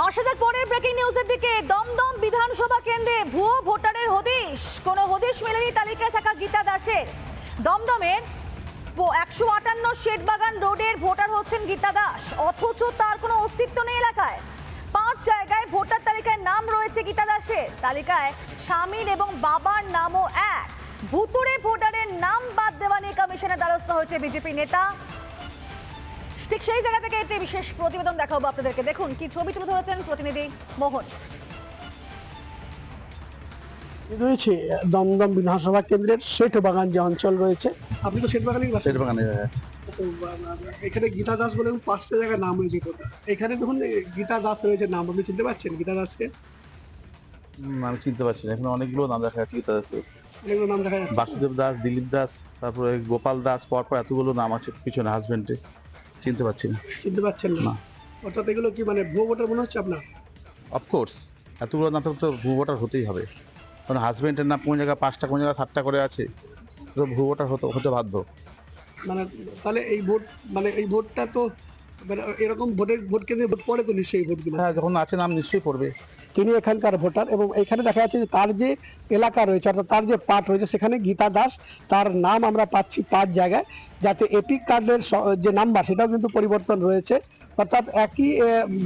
আশাদের পরের ব্রেকিং নিউজের দিকে, দমদম বিধানসভা কেন্দ্রে ভুয়ো ভোটারের হদিশ। কোনো হদিশ মেলেনি তালিকায় থাকা গীতা দাসের। দমদমের একশো আটান্ন শেঠবাগান রোডের ভোটার হচ্ছেন গীতা দাস। অথচ তার কোনো অস্তিত্ব নেই এলাকায়। পাঁচ জায়গায় ভোটার তালিকায় নাম রয়েছে গীতা দাসের। তালিকায় স্বামীর এবং বাবার নামও এক। ভুতুরে ভোটারের নাম বাদ দেওয়া নিয়ে কমিশনের দ্বারস্থ হয়েছে বিজেপি নেতা ঠিক সেই জায়গা থেকে একটি বিশেষ প্রতিবেদন দেখাবো আপনাদেরকে। দেখুন কি ছবি তুলে ধরেছেন প্রতিনিধি মোহন। রয়েছে দমদম বিধানসভা কেন্দ্রের শেঠ বাগান যে অঞ্চল রয়েছে। আপনি তো শেঠ বাগানেই বাসেন সেট বাগানে এখানে গীতা দাস বলে পাঁচটা জায়গায় নাম রয়েছে এখানে দেখুন গীতা দাস রয়েছে নাম আপনি চিনতে পারছেন গীতা দাসকে? আমি চিনতে পারছি না। এখানে অনেকগুলো নাম দেখা যাচ্ছে গীতা দাসের। অনেকগুলো নাম দেখা যাচ্ছে। বাসুদেব দাস দিলীপ দাস তারপরে গোপাল দাস পরপর এতগুলো নাম আছে পিছনে হাজবেন্ডে চিনতে পারছি না। চিনতে পারছেন না? না। অর্থাৎ এগুলো কি মানে ভুয়ো ভোটার মনে হচ্ছে আপনার? অফকোর্স এতগুলো নাটক তো ভুয়ো ভোটার হতেই হবে। কারণ হাজবেন্ডের নাম কোন জায়গায় পাঁচটা কোন জায়গায় সাতটা করে আছে তো ভুয়ো ভোটার হতে হতে বাধ্য। মানে তাহলে এই ভোট মানে এই ভোটটা তো মানে এরকম ভোটের, ভোট কেন্দ্রে ভোট পড়ে তো নিশ্চয়ই ভোটগুলো। হ্যাঁ যখন আছে নাম নিশ্চয়ই পড়বে। তিনি এখানকার ভোটার এবং এখানে দেখা যাচ্ছে যে তার যে এলাকা রয়েছে, অর্থাৎ তার যে পার্ট রয়েছে, সেখানে গীতা দাস, তার নাম আমরা পাচ্ছি পাঁচ জায়গায়, যাতে এপিক কার্ডের যে নাম্বার, সেটাও কিন্তু পরিবর্তন রয়েছে। অর্থাৎ একই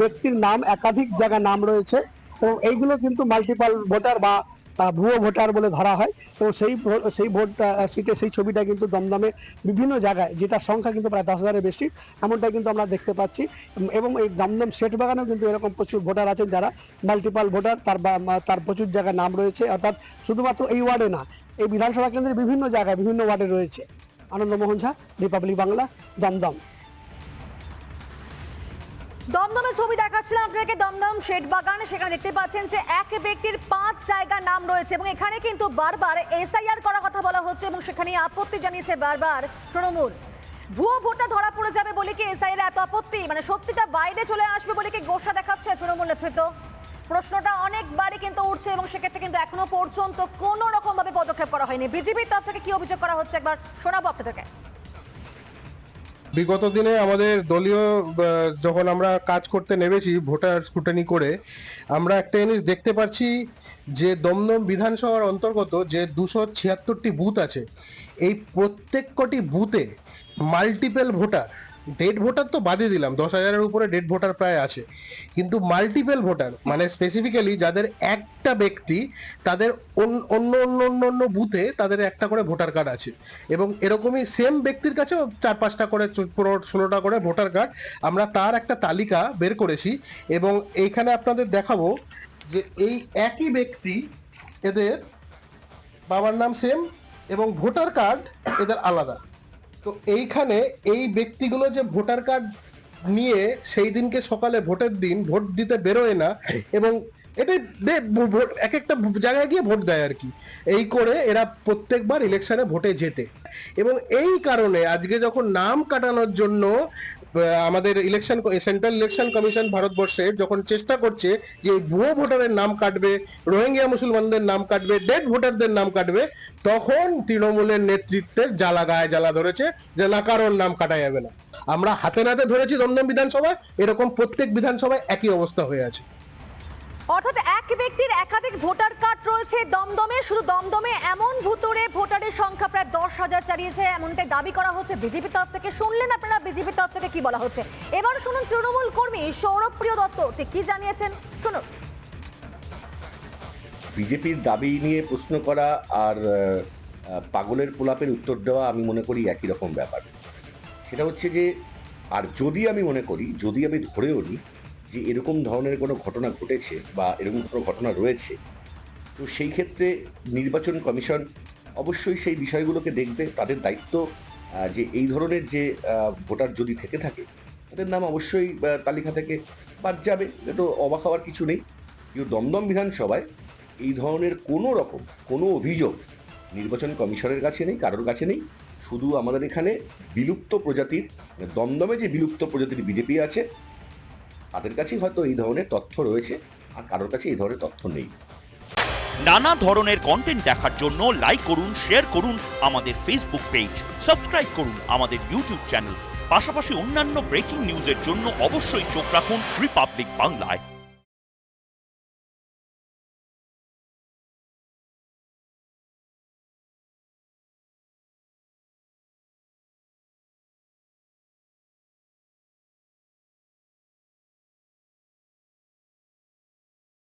ব্যক্তির নাম, একাধিক জায়গায় নাম রয়েছে। এবং এইগুলো কিন্তু মাল্টিপাল ভোটার বা ভুয়ো ভোটার বলে ধরা হয়। এবং সেই সেই ভোট সিটে সেই ছবিটা কিন্তু দমদমে বিভিন্ন জায়গায় যেটা সংখ্যা কিন্তু প্রায় দশ হাজারের বেশি, এমনটাই কিন্তু আমরা দেখতে পাচ্ছি। এবং এই দমদম সেট বাগানেও কিন্তু এরকম প্রচুর ভোটার আছেন যারা মাল্টিপাল ভোটার, তার তার প্রচুর জায়গায় নাম রয়েছে, অর্থাৎ শুধুমাত্র এই ওয়ার্ডে না, এই বিধানসভা কেন্দ্রের বিভিন্ন জায়গায় বিভিন্ন ওয়ার্ডে রয়েছে। আনন্দমোহন ঝা, রিপাবলিক বাংলা, দমদম। দমদমের ছবি দেখাচ্ছিলাম আপনাকে, দমদম শেঠ বাগান। সেখানে দেখতে পাচ্ছেন যে এক ব্যক্তির পাঁচ জায়গা নাম রয়েছে এবং এখানে কিন্তু বারবার এসআইআর করার কথা বলা হচ্ছে এবং সেখানে আপত্তি জানিয়েছে বারবার তৃণমূল। ভুয়ো ভোটটা ধরা পড়ে যাবে বলে কি এসআইআর এত আপত্তি? মানে সত্যিটা বাইরে চলে আসবে বলে কি গোসা দেখাচ্ছে তৃণমূল নেতৃত্ব? প্রশ্নটা অনেকবারই কিন্তু উঠছে এবং সেক্ষেত্রে কিন্তু এখনও পর্যন্ত কোনো রকম ভাবে পদক্ষেপ করা হয়নি। বিজেপির তরফ থেকে কি অভিযোগ করা হচ্ছে? একবার শোনাবো আপনাদেরকে। বিগত দিনে আমাদের দলীয় যখন আমরা কাজ করতে নেমেছি ভোটার স্কুটানি করে, আমরা একটা জিনিস দেখতে পাচ্ছি যে দমদম বিধানসভার অন্তর্গত যে দুশো ছিয়াত্তরটি বুথ আছে, এই প্রত্যেক কটি বুথে মাল্টিপেল ভোটার ডেড ভোটার তো বাদই দিলাম, দশ হাজারের উপরে ডেড ভোটার প্রায় আছে। কিন্তু মাল্টিপল ভোটার মানে স্পেসিফিক্যালি যাদের একটা ব্যক্তি, তাদের অন্য অন্য অন্য অন্য বুথে তাদের একটা করে ভোটার কার্ড আছে। এবং এরকমই সেম ব্যক্তির কাছেও চার, পাঁচটা করে পনেরো, ষোলোটা করে ভোটার কার্ড আমরা তার একটা তালিকা বের করেছি। এবং এইখানে আপনাদের দেখাবো যে এই একই ব্যক্তি এদের বাবার নাম সেম এবং ভোটার কার্ড এদের আলাদা। তো এইখানে এই ব্যক্তিগুলো যে ভোটার কার্ড নিয়ে সেই দিনকে সকালে ভোটের দিন ভোট দিতে বেরোয় না এবং এটাই বে- ভোট এক একটা জায়গায় গিয়ে ভোট দেয় আর কি। এই করে এরা প্রত্যেকবার ইলেকশনে ভোটে যেতে এবং এই কারণে আজকে যখন নাম কাটানোর জন্য আমাদের ইলেকশন সেন্ট্রাল ইলেকশন কমিশন ভারতবর্ষে যখন চেষ্টা করছে যে ভুয়ো ভোটারের নাম কাটবে রোহিঙ্গিয়া মুসলমানদের নাম কাটবে ডেড ভোটারদের নাম কাটবে, তখন তৃণমূলের নেতৃত্বের জ্বালা গায়ে জ্বালা ধরেছে যে না, কারোর নাম কাটা যাবে না। আমরা হাতে নাতে ধরেছি দমদম বিধানসভায়, এরকম প্রত্যেক বিধানসভায় একই অবস্থা হয়ে আছে। অর্থাৎ এক ব্যক্তির একাধিক ভোটার কার্ড রয়েছে দমদমে। শুধু দমদমে এমন ভুতুরে ভোটারের সংখ্যা প্রায় দশ হাজার ছাড়িয়েছে এমনটাই দাবি করা হচ্ছে বিজেপির তরফ থেকে। শুনলেন আপনারা বিজেপির তরফ থেকে কি বলা হচ্ছে? এবার শুনুন তৃণমূল কর্মী সৌরভপ্রিয় দত্ত কি জানিয়েছেন? শুনুন। বিজেপির দাবি নিয়ে প্রশ্ন করা আর পাগলের পোলাপের উত্তর দেওয়া আমি মনে করি একই রকম ব্যাপার। সেটা হচ্ছে যে, আর যদি আমি মনে করি, যদি আমি ধরেও নিই যে এরকম ধরনের কোনো ঘটনা ঘটেছে বা এরকম কোনো ঘটনা রয়েছে, তো সেই ক্ষেত্রে নির্বাচন কমিশন অবশ্যই সেই বিষয়গুলোকে দেখবে, তাদের দায়িত্ব যে এই ধরনের যে ভোটার যদি থেকে থাকে, তাদের নাম অবশ্যই তালিকা থেকে বাদ যাবে। তো অবাক হওয়ার কিছু নেই। কিন্তু দমদম বিধানসভায় এই ধরনের কোনো রকম, কোনো অভিযোগ নির্বাচন কমিশনের কাছে নেই, কারোর কাছে নেই। শুধু আমাদের এখানে বিলুপ্ত প্রজাতির মানে দমদমে যে বিলুপ্ত প্রজাতির বিজেপি আছে তাদের কাছেই হয়তো এই ধরনের তথ্য রয়েছে, আর কারোর কাছে এই ধরনের তথ্য নেই। নানা ধরনের কন্টেন্ট দেখার জন্য লাইক করুন শেয়ার করুন আমাদের ফেসবুক পেজ সাবস্ক্রাইব করুন আমাদের ইউটিউব চ্যানেল পাশাপাশি অন্যান্য ব্রেকিং নিউজের জন্য অবশ্যই চোখ রাখুন রিপাবলিক বাংলায়